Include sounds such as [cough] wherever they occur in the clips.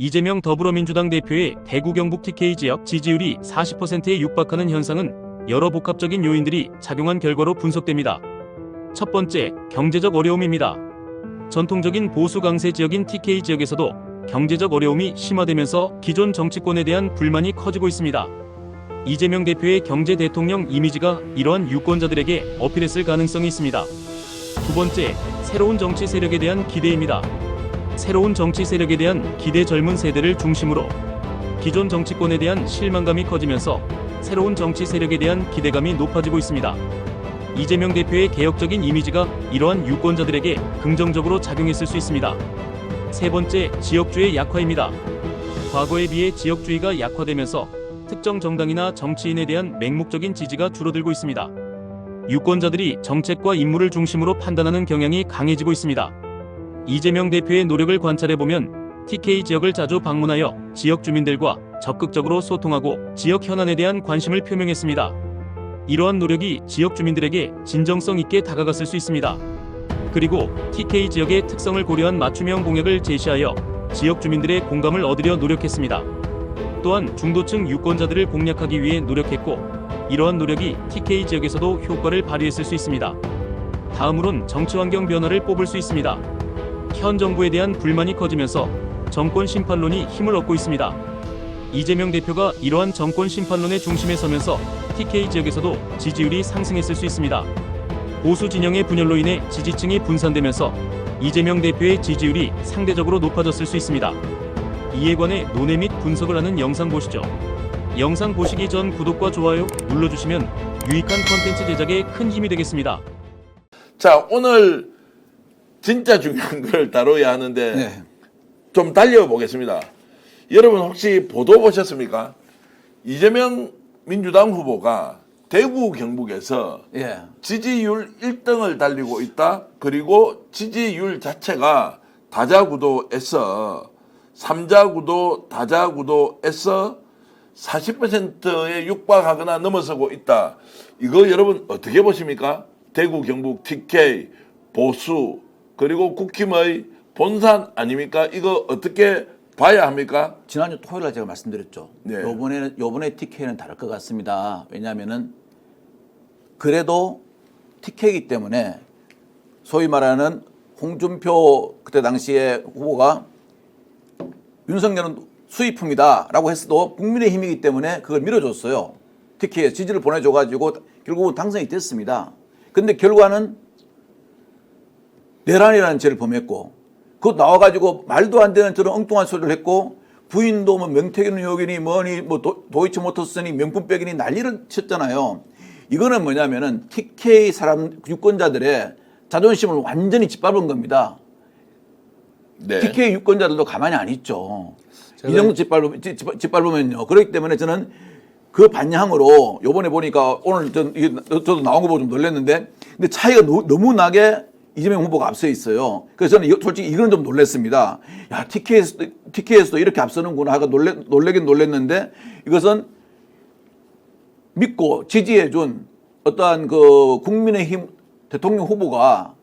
이재명 더불어민주당 대표의 대구 경북 TK 지역 지지율이 40%에 육박하는 현상은 여러 복합적인 요인들이 작용한 결과로 분석됩니다. 첫 번째, 경제적 어려움입니다. 전통적인 보수 강세 지역인 TK 지역에서도 경제적 어려움이 심화되면서 기존 정치권에 대한 불만이 커지고 있습니다. 이재명 대표의 경제 대통령 이미지가 이러한 유권자들에게 어필했을 가능성이 있습니다. 두 번째, 새로운 정치 세력에 대한 기대입니다. 새로운 정치 세력에 대한 기대 젊은 세대를 중심으로 기존 정치권에 대한 실망감이 커지면서 새로운 정치 세력에 대한 기대감이 높아지고 있습니다. 이재명 대표의 개혁적인 이미지가 이러한 유권자들에게 긍정적으로 작용했을 수 있습니다. 세 번째, 지역주의 약화입니다. 과거에 비해 지역주의가 약화되면서 특정 정당이나 정치인에 대한 맹목적인 지지가 줄어들고 있습니다. 유권자들이 정책과 인물을 중심으로 판단하는 경향이 강해지고 있습니다. 이재명 대표의 노력을 관찰해 보면 TK 지역을 자주 방문하여 지역 주민들과 적극적으로 소통하고 지역 현안에 대한 관심을 표명했습니다. 이러한 노력이 지역 주민들에게 진정성 있게 다가갔을 수 있습니다. 그리고 TK 지역의 특성을 고려한 맞춤형 공약을 제시하여 지역 주민들의 공감을 얻으려 노력했습니다. 또한 중도층 유권자들을 공략하기 위해 노력했고 이러한 노력이 TK 지역에서도 효과를 발휘했을 수 있습니다. 다음으론 정치 환경 변화를 뽑을 수 있습니다. 현 정부에 대한 불만이 커지면서 정권 심판론이 힘을 얻고 있습니다. 이재명 대표가 이러한 정권 심판론의 중심에 서면서 TK 지역에서도 지지율이 상승했을 수 있습니다. 보수 진영의 분열로 인해 지지층이 분산되면서 이재명 대표의 지지율이 상대적으로 높아졌을 수 있습니다. 이에 관해 논의 및 분석을 하는 영상 보시죠. 영상 보시기 전 구독과 좋아요 눌러주시면 유익한 컨텐츠 제작에 큰 힘이 되겠습니다. 자, 오늘 진짜 중요한 걸 다뤄야 하는데 네. 좀 달려보겠습니다. 여러분 혹시 보도 보셨습니까? 이재명 민주당 후보가 대구 경북에서 예. 지지율 1등을 달리고 있다. 그리고 지지율 자체가 다자구도에서 삼자구도, 다자구도에서 40%에 육박하거나 넘어서고 있다. 이거 여러분 어떻게 보십니까? 대구, 경북, TK, 보수, 그리고 국힘의 본산 아닙니까? 이거 어떻게 봐야 합니까? 지난주 토요일 날 제가 말씀드렸죠. 네. 요번에는 요번에 TK는 다를 것 같습니다. 왜냐하면은 그래도 TK이기 때문에 소위 말하는 홍준표 그때 당시에 후보가 윤석열은 수입품이다라고 했어도 국민의 힘이기 때문에 그걸 밀어줬어요. TK에 지지를 보내줘가지고 결국은 당선이 됐습니다. 근데 결과는 내란이라는 죄를 범했고 그거 나와가지고 말도 안 되는 저런 엉뚱한 소리를 했고 부인도 뭐 명태균 의원이 뭐니 뭐 도, 도이치 모터스니 명품백이니 난리를 쳤잖아요. 이거는 뭐냐면은 TK 사람 유권자들의 자존심을 완전히 짓밟은 겁니다. 네. TK 유권자들도 가만히 안 있죠. 이 정도 짓밟으, 짓- 짓- 짓밟으면요. 그렇기 때문에 저는 그 반향으로 요번에 보니까 오늘 전 이게 저도 나온 거 보고 좀 놀랐는데 근데 차이가 노- 너무 나게 이재명 후보가 앞서 있어요. 그래서 저는 솔직히 이거는 좀 놀랐습니다. 야, TK에서도, TK에서도 이렇게 앞서는구나 하고 놀래, 놀래긴 놀랐는데 이것은 믿고 지지해준 어떠한 그 국민의힘 대통령 후보가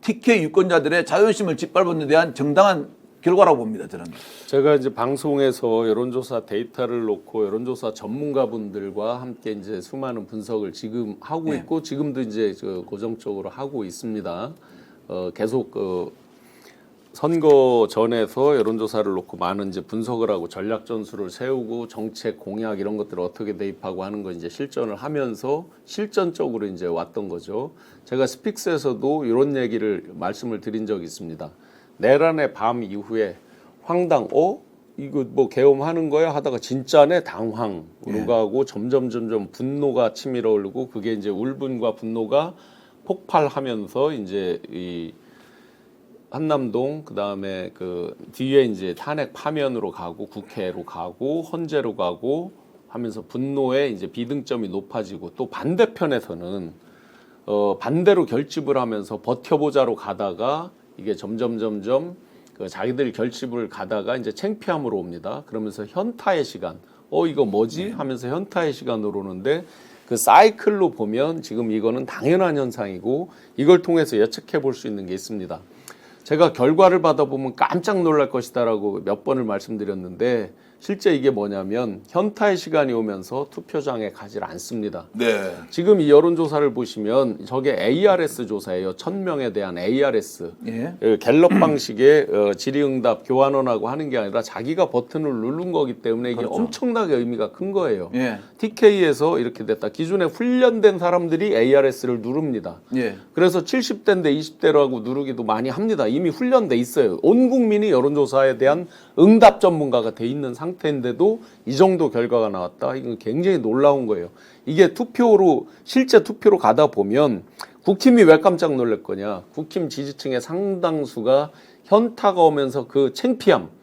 TK 유권자들의 자존심을 짓밟은 데 대한 정당한 결과라고 봅니다. 저는. 제가 이제 방송에서 여론조사 데이터를 놓고 여론조사 전문가분들과 함께 이제 수많은 분석을 지금 하고 네. 있고 지금도 이제 그 고정적으로 하고 있습니다. 어, 계속 그 선거 전에서 여론조사를 놓고 많은 이제 분석을 하고 전략 전술을 세우고 정책 공약 이런 것들을 어떻게 대입하고 하는 거 이제 실전을 하면서 실전적으로 이제 왔던 거죠. 제가 스픽스에서도 이런 얘기를 말씀을 드린 적이 있습니다. 내란의 밤 이후에 황당 어 이거 뭐 계엄하는 거야 하다가 진짜네 당황으로 가고 점점 점점 분노가 치밀어 오르고 그게 이제 울분과 분노가 폭발하면서 이제 이 한남동 그다음에 그 뒤에 이제 탄핵 파면으로 가고 국회로 가고 헌재로 가고 하면서 분노의 이제 비등점이 높아지고 또 반대편에서는 어 반대로 결집을 하면서 버텨보자로 가다가 이게 점점 점점 그 자기들 결집을 가다가 이제 창피함으로 옵니다. 그러면서 현타의 시간. 어 이거 뭐지? 하면서 현타의 시간으로 오는데 그 사이클로 보면 지금 이거는 당연한 현상이고 이걸 통해서 예측해 볼 수 있는 게 있습니다. 제가 결과를 받아보면 깜짝 놀랄 것이다라고 몇 번을 말씀드렸는데 실제 이게 뭐냐면 현타의 시간이 오면서 투표장에 가지 않습니다. 네. 지금 이 여론조사를 보시면 저게 ARS 조사예요. 천 명에 대한 ARS. 예. 그 갤럽 [clears throat] 방식의 어, 질의응답 교환원하고 하는 게 아니라 자기가 버튼을 누른 거기 때문에 이게 엄청나게 의미가 큰 거예요. 그렇죠. 예. TK에서 이렇게 됐다. 기존에 훈련된 사람들이 ARS를 누릅니다. 예. 그래서 70대인데 20대라고 누르기도 많이 합니다. 이미 훈련돼 있어요. 온 국민이 여론조사에 대한 응답 전문가가 돼 있는 상 태인데도 이 정도 결과가 나왔다. 이건 굉장히 놀라운 거예요. 이게 투표로 실제 투표로 가다 보면 국힘이 왜 깜짝 놀랄 거냐? 국힘 지지층의 상당수가 현타가 오면서 그 창피함.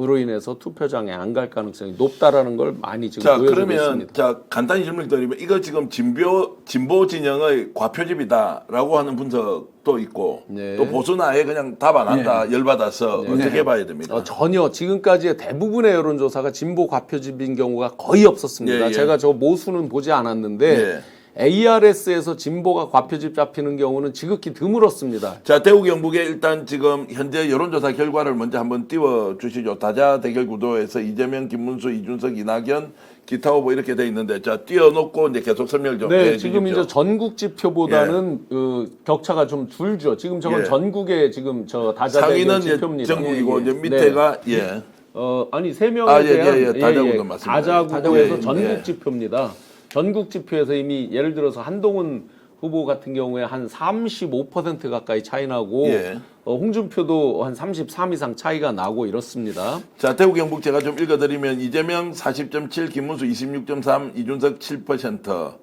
으로 인해서 투표장에 안 갈 가능성이 높다라는 걸 많이 지금 자 보여주고 그러면 있습니다. 자 간단히 질문 드리면 이거 지금 진보 진보 진영의 과표집이다라고 하는 분석도 있고 네. 또 보수는 아예 그냥 답 안 한다 열받아서 어떻게 네. 봐야 됩니까? 어, 전혀 지금까지의 대부분의 여론조사가 진보 과표집인 경우가 거의 없었습니다. 예, 예. 제가 저 모수는 보지 않았는데 예. ARS에서 진보가 과표집 잡히는 경우는 지극히 드물었습니다. 자 대구 경북에 일단 지금 현재 여론조사 결과를 먼저 한번 띄워 주시죠. 다자 대결 구도에서 이재명, 김문수, 이준석, 이낙연, 기타 후보 이렇게 돼 있는데 자 띄워 놓고 이제 계속 설명 좀 네, 해 지금 주십시오. 이제 전국 지표보다는 그 격차가 좀 줄죠. 지금 저건 예. 전국의 지금 저 다자 대결 상위는 이제 지표입니다. 전국이고 예, 이제 예. 밑에가 예. 어 아니 세 명에 아, 예, 대한 예, 예. 다자구도 맞습니다. 다자구에서 예, 전국 예. 지표입니다. 전국 지표에서 이미 예를 들어서 한동훈 후보 같은 경우에 한 35% 가까이 차이 나고 예. 어, 홍준표도 한 33 이상 차이가 나고 이렇습니다. 자 대구 경북 제가 좀 읽어드리면 이재명 40.7, 김문수 26.3, 이준석 7%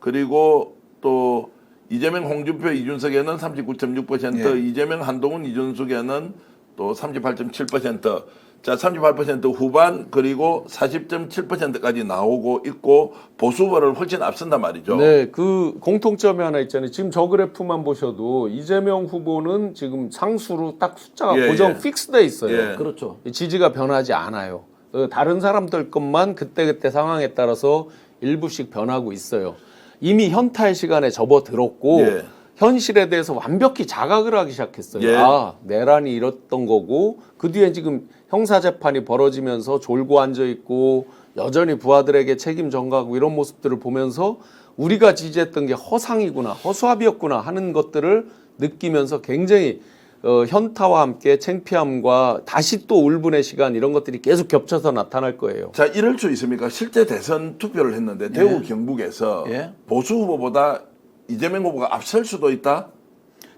그리고 또 이재명, 홍준표, 이준석에는 39.6%, 예. 이재명, 한동훈, 이준석에는 또 38.7%. 자, 38% 후반 그리고 40.7%까지 나오고 있고 보수 후보를 훨씬 앞선단 말이죠. 네, 그 공통점이 하나 있잖아요. 지금 저 그래프만 보셔도 이재명 후보는 지금 상수로 딱 숫자가 예, 고정 예. 픽스돼 있어요. 예. 그렇죠. 이 지지가 변하지 않아요. 어, 다른 사람들 것만 그때그때 상황에 따라서 일부씩 변하고 있어요. 이미 현타의 시간에 접어들었고 예. 현실에 대해서 완벽히 자각을 하기 시작했어요. 예. 아, 내란이 이랬던 거고 그 뒤에 지금 형사 재판이 벌어지면서 졸고 앉아 있고 여전히 부하들에게 책임 전가하고 이런 모습들을 보면서 우리가 지지했던 게 허상이구나, 허수아비였구나 하는 것들을 느끼면서 굉장히 어, 현타와 함께 창피함과 다시 또 울분의 시간 이런 것들이 계속 겹쳐서 나타날 거예요. 자, 이럴 수 있습니까? 실제 대선 투표를 했는데 대구 경북에서 예. 보수 후보보다 이재명 후보가 앞설 수도 있다?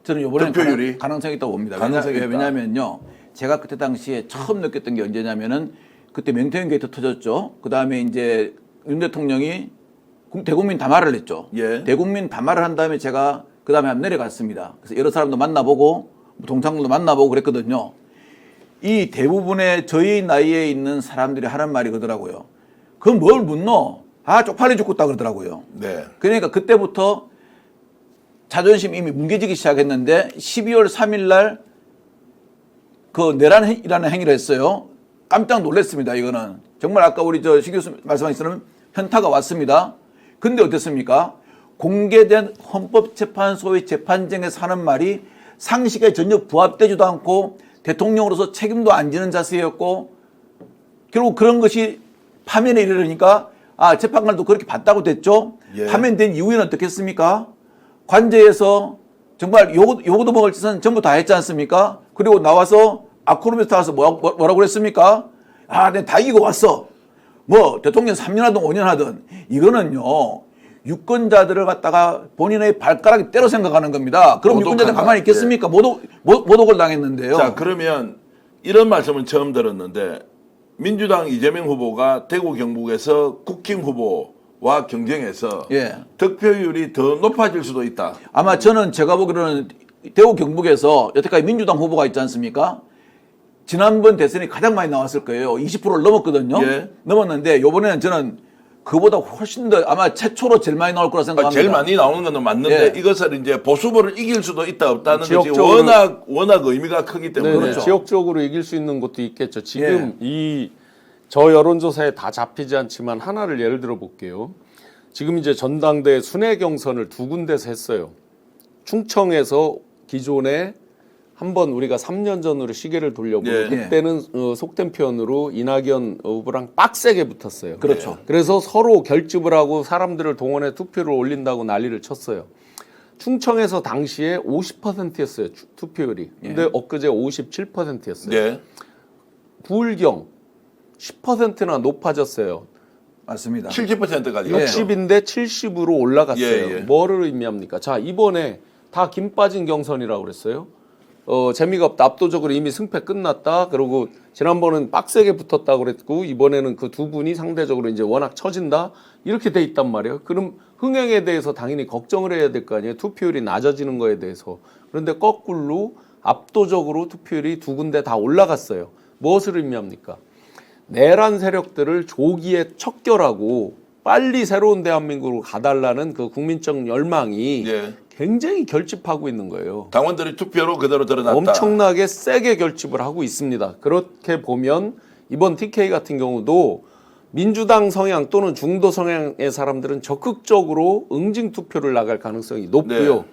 저는 이번에 득표율이? 가능 성이 있다고 봅니다. 가능성이 왜냐- 있다. 왜냐면요. 제가 그때 당시에 처음 느꼈던 게 언제냐면은 그때 맹태현 게이트 터졌죠. 그 다음에 이제 윤 대통령이 국- 대국민 담화를 했죠. 예. 대국민 담화를 한 다음에 제가 그 다음에 한번 내려갔습니다. 그래서 여러 사람도 만나보고 동창들도 만나보고 그랬거든요. 이 대부분의 저희 나이에 있는 사람들이 하는 말이 그러더라고요. 그럼 뭘 묻노? 아, 쪽팔려 죽겠다 그러더라고요. 네. 그러니까 그때부터 자존심 이미 뭉개지기 시작했는데 12월 3일 날그 내란이라는 행위를 했어요. 깜짝 놀랐습니다. 이거는 정말 아까 우리 저 시 교수 말씀하신 현타가 왔습니다. 근데 어땠습니까? 공개된 헌법재판소의 재판정에서 하는 말이 상식에 전혀 부합되지도 않고 대통령으로서 책임도 안 지는 자세였고 결국 그런 것이 파면에 이르니까 아 재판관도 그렇게 봤다고 됐죠. 예. 파면된 이후에는 어떻겠습니까? 관제에서 정말 요거, 요거도 먹을 짓은 전부 다 했지 않습니까? 그리고 나와서 아크로비스 나와서 뭐, 뭐, 뭐라고 그랬습니까? 아, 내가 다 이기고 왔어. 뭐 대통령 3년 하든 5년 하든 이거는요. 유권자들을 갖다가 본인의 발가락에 때려 생각하는 겁니다. 그럼. 유권자들 가만히 있겠습니까? 모독, 모- 모독을 당했는데요. 자, 그러면 이런 말씀은 처음 들었는데 민주당 이재명 후보가 대구 경북에서 국힘 후보 와 경쟁해서 예. 득표율이 더 높아질 수도 있다. 아마 저는 제가 보기로는 대구 경북에서 여태까지 민주당 후보가 있지 않습니까? 지난번 대선이 가장 많이 나왔을 거예요. 20%를 넘었거든요. 예. 넘었는데 이번에는 저는 그보다 훨씬 더 아마 최초로 제일 많이 나올 거라 아, 생각합니다. 제일 많이 나오는 건 맞는데 예. 이것을 이제 보수 후보를 이길 수도 있다 없다는 것이 지역적으로- 워낙 워낙 의미가 크기 때문에 네, 그렇죠. 지역적으로 이길 수 있는 것도 있겠죠. 지금 이 저 여론조사에 다 잡히지 않지만 하나를 예를 들어 볼게요. 지금 이제 전당대 순회 경선을 두 군데서 했어요. 충청에서 기존에 한 번 우리가 3년 전으로 시계를 돌려보면 예. 그때는 어, 속된 표현으로 이낙연 후보랑 빡세게 붙었어요. 그렇죠. 그래서 서로 결집을 하고 사람들을 동원해 투표를 올린다고 난리를 쳤어요. 충청에서 당시에 50%였어요 투표율이. 근데 엊그제 57%였어요. 네. 부울경 10%나 높아졌어요. 맞습니다. 70%까지. 예. 60인데 70으로 올라갔어요. 예, 예. 뭐를 의미합니까? 자 이번에 다 김 빠진 경선이라고 그랬어요. 어 재미가 없다. 압도적으로 이미 승패 끝났다. 그리고 지난번은 빡세게 붙었다 그랬고 이번에는 그 두 분이 상대적으로 이제 워낙 처진다 이렇게 돼 있단 말이에요. 그럼 흥행에 대해서 당연히 걱정을 해야 될 거 아니에요. 투표율이 낮아지는 거에 대해서. 그런데 거꾸로 압도적으로 투표율이 두 군데 다 올라갔어요. 무엇을 의미합니까? 내란 세력들을 조기에 척결하고 빨리 새로운 대한민국으로 가달라는 그 국민적 열망이 예. 굉장히 결집하고 있는 거예요. 당원들이 투표로 그대로 드러났다. 엄청나게 세게 결집을 하고 있습니다. 그렇게 보면 이번 TK 같은 경우도 민주당 성향 또는 중도 성향의 사람들은 적극적으로 응징 투표를 나갈 가능성이 높고요. 네.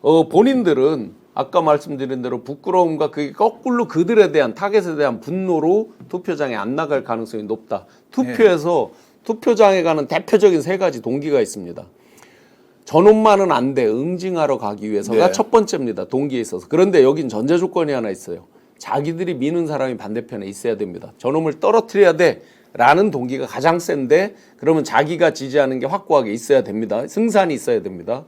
어, 본인들은 아까 말씀드린 대로 부끄러움과 그게 거꾸로 그들에 대한 타겟에 대한 분노로 투표장에 안 나갈 가능성이 높다. 투표에서 투표장에 가는 대표적인 세 가지 동기가 있습니다. 전원만은 안 돼. 응징하러 가기 위해서가 네. 첫 번째입니다. 동기에 있어서. 그런데 여긴 전제 조건이 하나 있어요. 자기들이 미는 사람이 반대편에 있어야 됩니다. 저놈을 떨어뜨려야 돼. 라는 동기가 가장 센데 그러면 자기가 지지하는 게 확고하게 있어야 됩니다. 승산이 있어야 됩니다.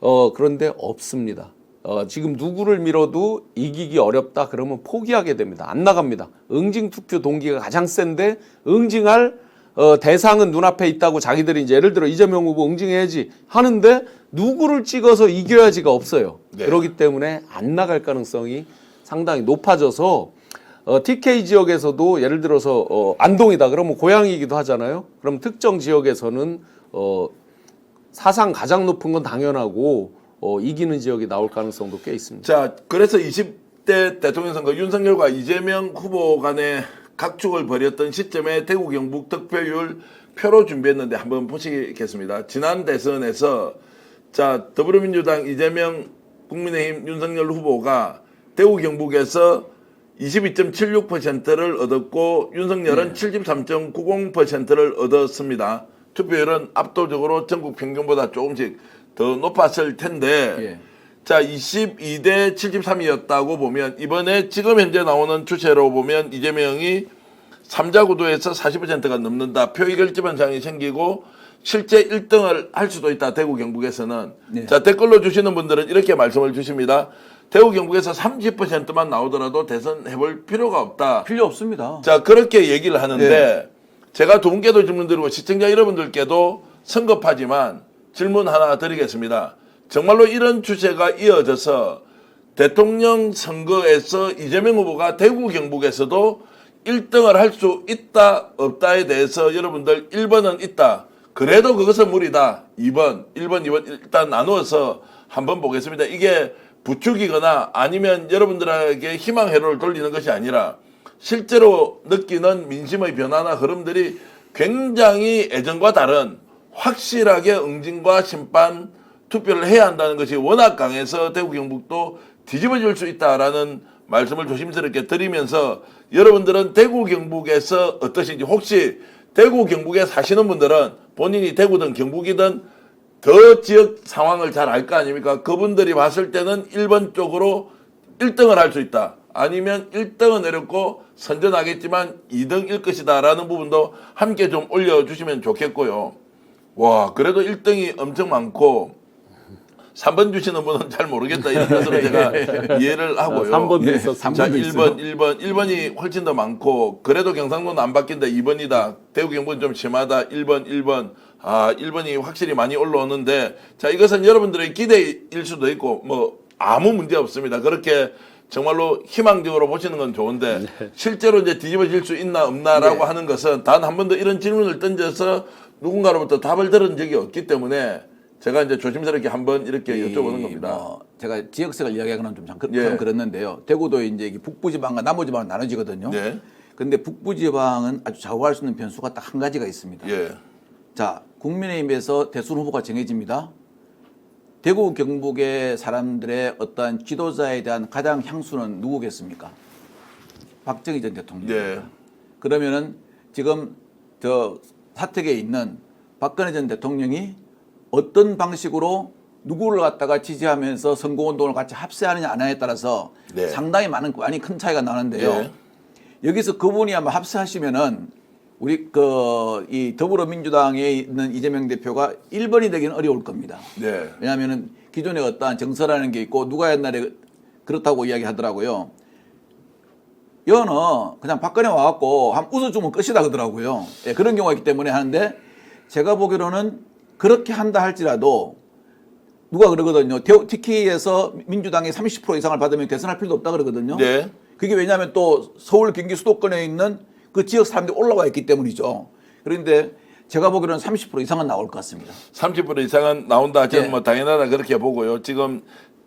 어, 그런데 없습니다. 어, 지금 누구를 밀어도 이기기 어렵다 그러면 포기하게 됩니다. 안 나갑니다. 응징 투표 동기가 가장 센데 응징할 어, 대상은 눈앞에 있다고 자기들이 이제 예를 들어 이재명 후보 응징해야지 하는데 누구를 찍어서 이겨야지가 없어요. 네. 그렇기 때문에 안 나갈 가능성이 상당히 높아져서 어, TK 지역에서도 예를 들어서 어, 안동이다 그러면 고향이기도 하잖아요. 그럼 특정 지역에서는 어, 사상 가장 높은 건 당연하고 어, 이기는 지역이 나올 가능성도 꽤 있습니다. 자, 그래서 20대 대통령 선거 윤석열과 이재명 후보 간의 각축을 벌였던 시점에 대구 경북 득표율 표로 준비했는데 한번 보시겠습니다. 지난 대선에서 자 더불어민주당 이재명 국민의힘 윤석열 후보가 대구 경북에서 22.76%를 얻었고 윤석열은 73.90%를 얻었습니다. 투표율은 압도적으로 전국 평균보다 조금씩 더 높았을 텐데 예. 자 22대 73이었다고 보면 이번에 지금 현재 나오는 추세로 보면 이재명이 3자 구도에서 40%가 넘는다. 표의결집 현상이 생기고 실제 1등을 할 수도 있다. 대구 경북에서는. 네. 자 댓글로 주시는 분들은 이렇게 말씀을 주십니다. 대구 경북에서 30%만 나오더라도 대선 해볼 필요가 없다. 필요 없습니다. 자 그렇게 얘기를 하는데 네. 제가 두 분께도 질문 드리고 시청자 여러분들께도 성급하지만 질문 하나 드리겠습니다. 정말로 이런 추세가 이어져서 대통령 선거에서 이재명 후보가 대구 경북에서도 1등을 할 수 있다 없다에 대해서 여러분들 1번은 있다. 그래도 그것은 무리다. 2번, 1번, 2번 일단 나누어서 한번 보겠습니다. 이게 부추기거나 아니면 여러분들에게 희망 회로를 돌리는 것이 아니라 실제로 느끼는 민심의 변화나 흐름들이 굉장히 예전과 다른 확실하게 응징과 심판 투표를 해야 한다는 것이 워낙 강해서 대구 경북도 뒤집어질 수 있다라는 말씀을 조심스럽게 드리면서 여러분들은 대구 경북에서 어떠신지 혹시 대구 경북에 사시는 분들은 본인이 대구든 경북이든 더 지역 상황을 잘 알 거 아닙니까? 그분들이 봤을 때는 1번 쪽으로 1등을 할 수 있다. 아니면 1등은 내렸고 선전하겠지만 2등일 것이다 라는 부분도 함께 좀 올려주시면 좋겠고요. 와, 그래도 1등이 엄청 많고 3번 주시는 분은 잘 모르겠다 이런 것으로 제가 [laughs] 이해를 하고요. 3번도 예, 있었습니다. 삼 자, 번도 1번, 1번, 1번이 훨씬 더 많고, 그래도 경상도는 안 바뀐다, 2번이다. 대구 경북은 좀 심하다, 1번, 1번. 아, 1번이 확실히 많이 올라오는데, 자, 이것은 여러분들의 기대일 수도 있고, 뭐, 아무 문제 없습니다. 그렇게 정말로 희망적으로 보시는 건 좋은데, 실제로 이제 뒤집어질 수 있나, 없나라고 네. 하는 것은 단 한 번도 이런 질문을 던져서 누군가로부터 답을 들은 적이 없기 때문에, 제가 이제 조심스럽게 한번 이렇게 여쭤보는 이 겁니다. 뭐 제가 지역색을 이야기하거나 좀 참, 그- 예. 참 그랬는데요. 대구도 이제 북부지방과 남부지방 나눠지거든요. 네. 근데 북부지방은 아주 좌우할 수 있는 변수가 딱 한 가지가 있습니다. 예. 자, 국민의힘에서 대선 후보가 정해집니다. 대구 경북의 사람들의 어떠한 지도자에 대한 가장 향수는 누구겠습니까? 박정희 전 대통령. 네. 그러면은 지금 저 사택에 있는 박근혜 전 대통령이 어떤 방식으로 누구를 갖다가 지지하면서 선거운동을 같이 합세하느냐 안 하냐에 따라서 네. 상당히 많은 많이 큰 차이가 나는데요. 네. 여기서 그분이 아마 합세하시면은 우리 그 이 더불어민주당에 있는 이재명 대표가 1번이 되기는 어려울 겁니다. 네. 왜냐하면은 기존에 어떠한 정서라는 게 있고 누가 옛날에 그렇다고 이야기하더라고요. 여는 그냥 박근혜 와갖고 한 웃어주면 끝이다 그러더라고요. 예, 그런 경우가 있기 때문에 하는데 제가 보기로는 그렇게 한다 할지라도 누가 그러거든요. 대- TK에서 민주당이 30% 이상을 받으면 대선할 필요도 없다 그러거든요. 네. 그게 왜냐하면 또 서울 경기 수도권에 있는 그 지역 사람들이 올라와 있기 때문이죠. 그런데 제가 보기로는 30% 이상은 나올 것 같습니다. 30% 이상은 나온다. 저는 예. 뭐 당연하다 그렇게 보고요. 지금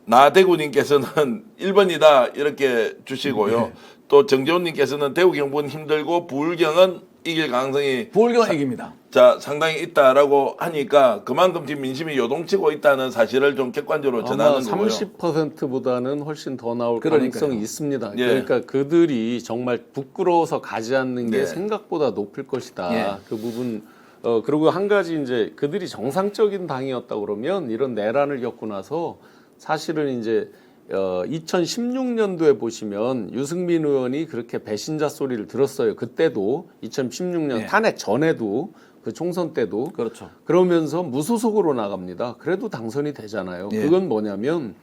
나대구님께서는 [laughs] 1번이다 이렇게 주시고요. 네. 또 정재훈님께서는 대구 경북은 힘들고 부울경은 이길 가능성이 부울경은 이깁니다. 자 상당히 있다라고 하니까 그만큼 지금 민심이 요동치고 있다는 사실을 좀 객관적으로 아마 전하는 거고요. 30%보다는 훨씬 더 나올 그러니까요. 가능성이 있습니다. 예. 그러니까 그들이 정말 부끄러워서 가지 않는 게 네. 생각보다 높을 것이다. 예. 그 부분 어 그리고 한 가지 이제 그들이 정상적인 당이었다 그러면 이런 내란을 겪고 나서 사실은 이제 어 2016년도에 보시면 유승민 의원이 그렇게 배신자 소리를 들었어요. 그때도 2016년 예. 탄핵 전에도 그 총선 때도 그렇죠. 그러면서 무소속으로 나갑니다. 그래도 당선이 되잖아요. 예. 그건 뭐냐면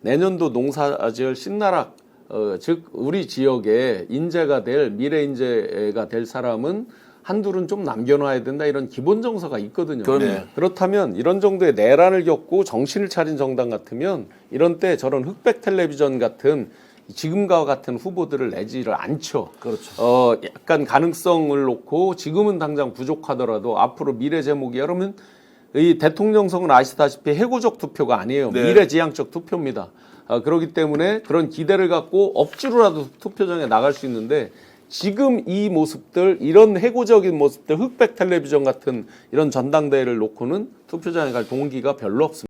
내년도 농사지을 신나락 어, 즉 우리 지역에 인재가 될 미래 인재가 될 사람은 한둘은 좀 남겨놔야 된다 이런 기본 정서가 있거든요. 그럼요. 네. 그렇다면 이런 정도의 내란을 겪고 정신을 차린 정당 같으면 이런 때 저런 흑백 텔레비전 같은 지금과 같은 후보들을 내지를 않죠. 그렇죠. 어 약간 가능성을 놓고 지금은 당장 부족하더라도 앞으로 미래 제목이야 그러면 이 대통령성은 아시다시피 해고적 투표가 아니에요. 네. 미래지향적 투표입니다. 아, 그렇기 때문에 그런 기대를 갖고 억지로라도 투표장에 나갈 수 있는데 지금 이 모습들 이런 해고적인 모습들 흑백 텔레비전 같은 이런 전당대회를 놓고는 투표장에 갈 동기가 별로 없습니다.